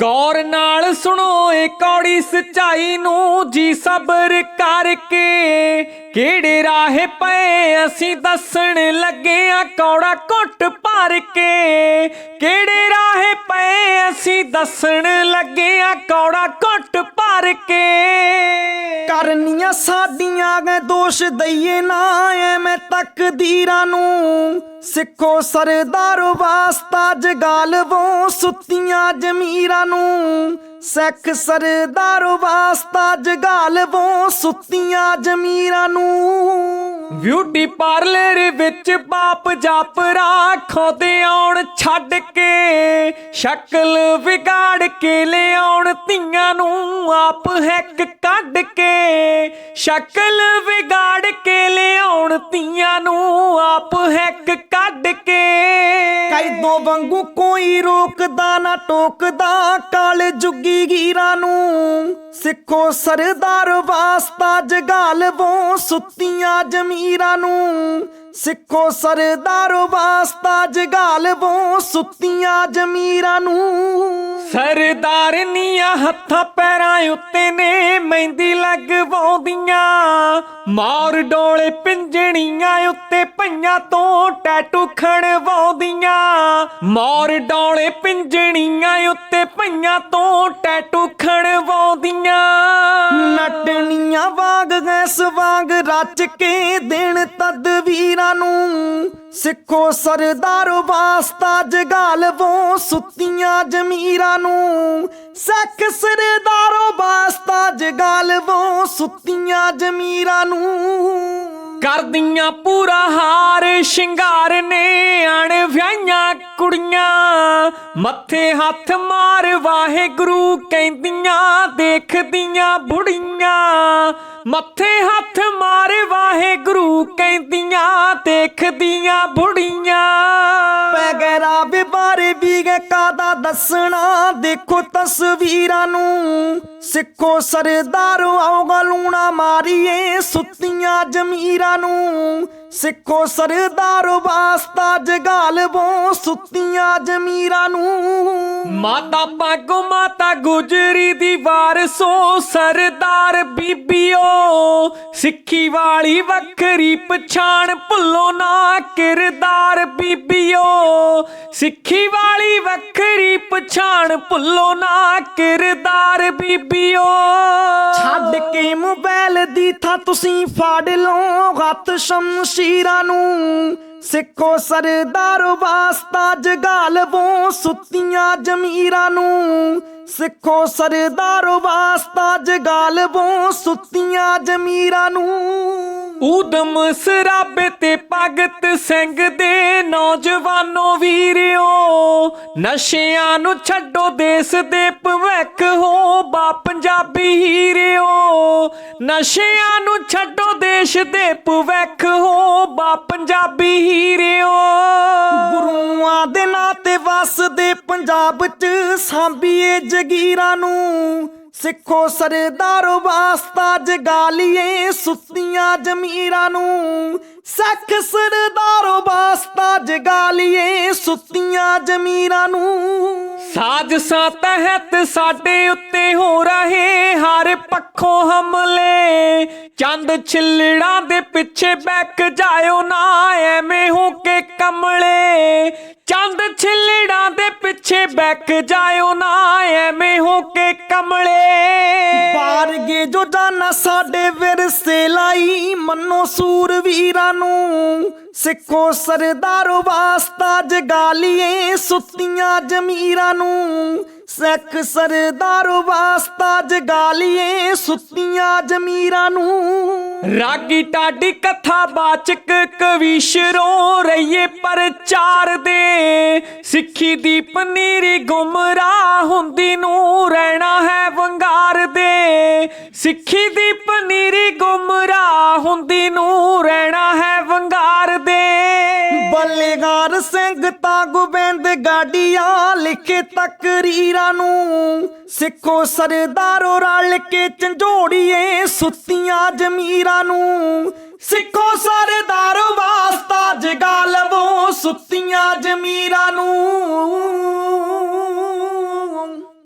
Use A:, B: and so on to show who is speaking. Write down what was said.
A: ਗੌਰ ਨਾਲ ਸੁਣੋ ਏ ਕੌੜੀ ਸਚਾਈ ਨੂੰ ਜੀ ਸਬਰ ਕਰਕੇ। ਕਿਹੜੇ ਰਾਹੇ ਪਏ ਅਸੀਂ ਦੱਸਣ ਲੱਗੇ ਆ ਕੌੜਾ ਘੁੱਟ ਭਰ ਕੇ। ਕਿਹੜੇ ਰਾਹੇ ਪਏ ਅਸੀਂ ਦੱਸਣ ਲੱਗੇ ਆ ਕੌੜਾ ਘੁੱਟ ਭਰ ਕੇ।
B: ਕਰਨੀਆਂ ਸਾਡੀਆਂ ਗਏ ਦੋਸ਼ ਦਈਏ ਨਾ, ਐਵੇਂ ਤਕਦੀਰਾਂ ਨੂੰ ਸਿੱਖੋ ਸਰਦਾਰ ਵਾਸਤਾ ਜਗਾਲਵੋ ਸੁੱਤੀਆਂ ਜ਼ਮੀਰਾਂ ਨੂੰ। ਸਿੱਖ ਸਰਦਾਰੋ ਵਾਸਤਾ ਜਗਾਲਵੋ ਸੁੱਤੀਆਂ ਜ਼ਮੀਰਾਂ ਨੂੰ।
A: ਬਿਊਟੀ ਪਾਰਲਰ ਵਿੱਚ ਬਾਪ ਜਾਪ ਰਾਖੋਦੇ ਆਉਣ ਛੱਡ ਕੇ, ਸ਼ਕਲ ਵਿਗਾੜ ਕੇ ਲਿਆਉਣ ਧੀਆਂ ਨੂੰ ਆਪ ਹੈਕ ਕੱਢ ਕੇ, ਸ਼ਕਲ ਵਿਗਾੜ ਕੇ ਲਿਆਉਣ ਧੀਆਂ ਨੂੰ ਆਪ ਹੈਕ ਕੱਢ ਕੇ।
B: ਕੈਦੋਂ ਵਾਂਗੂ ਕੋਈ ਰੋਕਦਾ ਨਾ ਟੋਕਦਾ ਕਾਲ ਜੁਗੀ ਗੀਰਾਂ ਨੂੰ। ਸਿੱਖੋ ਸਰਦਾਰ ਵਾਸਤਾ ਜਗਾਲਵੋ ਸੁੱਤੀਆਂ ਜ਼ਮੀਰਾਂ ਨੂੰ। ਸਿੱਖੋ ਸਰਦਾਰ ਵਾਸਤਾ ਜਗਾਲਵੋ ਸੁੱਤੀਆਂ ਜ਼ਮੀਰਾਂ ਨੂੰ।
A: ਸਰਦਾਰਨੀਆਂ ਹੱਥਾਂ ਪੈਰਾਂ ਉੱਤੇ ਨੇ, ਮਹਿੰਦੀ ਲਗਵਾਉਂਦੀਆਂ। ਮਾਰ ਡੋਲੇ ਪਿੰਜਣੀਆਂ ਉੱਤੇ ਪਈਆਂ ਤੋਂ ਟੈਟੂ ਖਣਵਾਉਂਦੀਆਂ। ਮਾਰ ਡੋਲੇ ਪਿੰਜਣੀਆਂ ਉੱਤੇ ਪਈਆਂ ਤੋਂ ਟੈਟੂ ਖਣਵਾਉਂਦੀਆਂ।
B: ਨਟਣੀਆਂ। ਵਾਂਗ, ਗੈਸ ਵਾਂਗ ਰਚ ਕੇ ਦੇਣ ਤਦਵੀਰਾਂ ਨੂੰ। ਸਿੱਖੋ ਸਰਦਾਰ ਵਾਸਤਾ ਜਗਾਲਵੋ ਸੁੱਤੀਆਂ ਜ਼ਮੀਰਾਂ ਨੂੰ। ਸਿੱਖ ਸਰਦਾਰੋ ਵਾਸਤਾ ਜਗਾਲਵੋ ਸੁੱਤੀਆਂ ਜ਼ਮੀਰਾਂ ਨੂੰ।
A: ਕਰਦੀਆਂ ਪੂਰਾ ਹਾਰ, ਸ਼ਿੰਗਾਰ ਨੇ ਅਣ ਵਿਆਹੀਆਂ ਕੁੜੀਆਂ। ਮੱਥੇ ਹੱਥ ਮਾਰ, ਵਾਹਿਗੁਰੂ ਕਹਿੰਦੀਆਂ, ਦੇਖਦੀਆਂ ਬੁੜੀਆਂ। ਮੱਥੇ ਹੱਥ ਮਾਰ, ਵਾਹਿਗੁਰੂ ਕਹਿੰਦੀਆਂ, ਦੇਖਦੀਆਂ ਬੁੜੀਆਂ।
B: ਪੈਗਰਾ ਵੀ ਬਾਰੇ ਵੀ ਗਏ ਕਾਦਾ ਦੱਸਣਾ? ਦੇਖੋ ਤਸਵੀਰਾਂ ਨੂੰ। ਸਿੱਖੋ ਸਰਦਾਰੋ ਆਓਗਾ ਲੂਣਾ ਮਾਰੀਏ ਸੁੱਤੀਆਂ ਜ਼ਮੀਰਾਂ ਨੂੰ। ਸਿੱਖੋ ਸਰਦਾਰੋ ਵਾਸਤਾ ਜਗਾਲਵੋ ਸੁੱਤੀਆਂ ਜ਼ਮੀਰਾਂ ਨੂੰ।
A: ਮਾਤਾ ਪਾਗੋ ਮਾਤਾ ਗੁਜਰੀ ਦੀ ਵਾਰਸੋ ਸਰਦਾਰ ਬੀਬੀਓ। ਸਿੱਖੀ ਵਾਲੀ ਵੱਖਰੀ ਪਛਾਣ ਭੁੱਲੋ ਨਾ ਕਿਰਦਾਰ ਬੀਬੀਓ। ਸਿੱਖੀ ਵਾਲੀ ਵੱਖਰੀ ਪਛਾਣ ਭੁੱਲੋ ਨਾ ਕਿਰਦਾਰ ਬੀਬੀਓ।
B: ਛੱਡ ਕੇ ਮੋਬਾਈਲ ਦੀ ਥਾਂ ਤੁਸੀਂ ਫਾੜ ਲਓ ਹੱਥ ਸ਼ਮਸ਼ੀਰਾਂ ਨੂੰ। ਸਿੱਖੋ ਸਰਦਾਰ ਵਾਸਤਾ ਜਗਾਲਵੋ ਸੁੱਤੀਆਂ ਜ਼ਮੀਰਾਂ ਨੂੰ। ਸਿੱਖੋ ਸਰਦਾਰ ਵਾਸਤਾ ਜਗਾਲਵੋ ਸੁੱਤੀਆਂ ਜ਼ਮੀਰਾਂ ਨੂੰ।
A: ਊਦਮ ਸਰਾਬੇ ਤੇ ਭਗਤ ਸਿੰਘ ਦੇ ਨੌਜਵਾਨੋ ਵੀਰਿਓ, ਨਸ਼ਿਆਂ ਨੂੰ ਛੱਡੋ ਦੇਸ਼ ਦੇ ਭਵਿੱਖ ਹੋ, ਬਾ ਪੰਜਾਬੀ ਹੀਰਿਓ ਨਸ਼ਿਆਂ ਨੂੰ ਛੱਡੋ ਦੇਸ਼ ਦੇ ਭਵਿੱਖ ਹੋ, ਬਾ ਪੰਜਾਬੀ ਹੀਰਿਓ।
B: ਗੁਰੂਆਂ ਦੇ ਨਾਂ ਤੇ ਵਸਦੇ ਪੰਜਾਬ 'ਚ, ਸਾਂਭੀਏ ਜਗੀਰਾਂ ਨੂੰ। ਸਿੱਖੋ ਸਰਦਾਰੋ ਵਾਸਤਾ ਜਗਾ ਲਈਏ ਸੁੱਤੀਆਂ ਜ਼ਮੀਰਾਂ ਨੂੰ। ਸਿੱਖ ਸਰਦਾਰੋ ਵਾਸਤਾ ਜਗਾ ਲਈਏ ਸੁੱਤੀਆਂ ਜ਼ਮੀਰਾਂ ਨੂੰ।
A: ਸਾਜ਼ਸਾਂ ਤਹਿਤ ਸਾਡੇ ਉੱਤੇ ਹੋ ਰਹੇ ਹਰ ਪੱਖੋਂ ਹਮਲੇ। ਚੰਦ ਛਿੱਲੜਾਂ ਦੇ ਪਿੱਛੇ ਬੈਕ ਜਾਇਓ ਨਾ, ਐਵੇਂ ਹੋ ਕੇ ਕਮਲੇ। ਚੰਦ ਛਿੱਲੜਾਂ ਦੇ ਪਿੱਛੇ ਬੈਕ ਜਾਇਓ ਨਾ, ਐਵੇਂ ਹੋ ਕੇ ਕਮਲੇ।
B: ਬਾਰਗੇ ਜੋ ਜਾਨਾ ਸਾਡੇ ਵਿਰਸੇ ਲਾਈ, ਮੰਨੋ ਸੂਰਵੀਰਾਂ ਨੂੰ। ਸਿੱਖੋ ਸਰਦਾਰੋ ਵਾਸਤਾ ਜਗਾ ਲਈਏ ਸੁੱਤੀਆਂ ਜ਼ਮੀਰਾਂ ਨੂੰ। ਸਿੱਖ ਸਰਦਾਰੋ ਵਾਸਤਾ ਜਗਾ ਲਈਏ ਸੁੱਤੀਆਂ ਜ਼ਮੀਰਾਂ ਨੂੰ।
A: ਰਾਗੀ ਟਾਡੀ ਕਥਾ ਬਾਚਕ ਕਵੀਸ਼ਰੋ ਰਹੀਏ ਪ੍ਰਚਾਰ ਦੇ। ਸਿੱਖੀ ਦੀ ਪਨੀਰੀ ਗੁੰਮਰਾਹ ਹੁੰਦੀ ਨੂੰ ਰਹਿਣਾ ਹੈ ਵੰਗਾਰ ਦੇ। ਸਿੱਖੀ ਦੀ ਪਨੀਰੀ ਗੁੰਮਰਾਹ ਹੁੰਦੀ ਨੂੰ ਰਹਿਣਾ ਹੈ ਵੰਗਾਰ
B: ਗੋਬਿੰਦ ਗਾਡੀਆਂ ਲਿਖੇ ਤਕਰੀਰਾਂ ਨੂੰ। ਸਿੱਖੋ ਸਰਦਾਰੋ ਰਲ ਕੇ ਝੰਜੋੜੀਏ ਸੁੱਤੀਆਂ ਜ਼ਮੀਰਾਂ ਨੂੰ। ਸਿੱਖੋ ਸਾਰੇ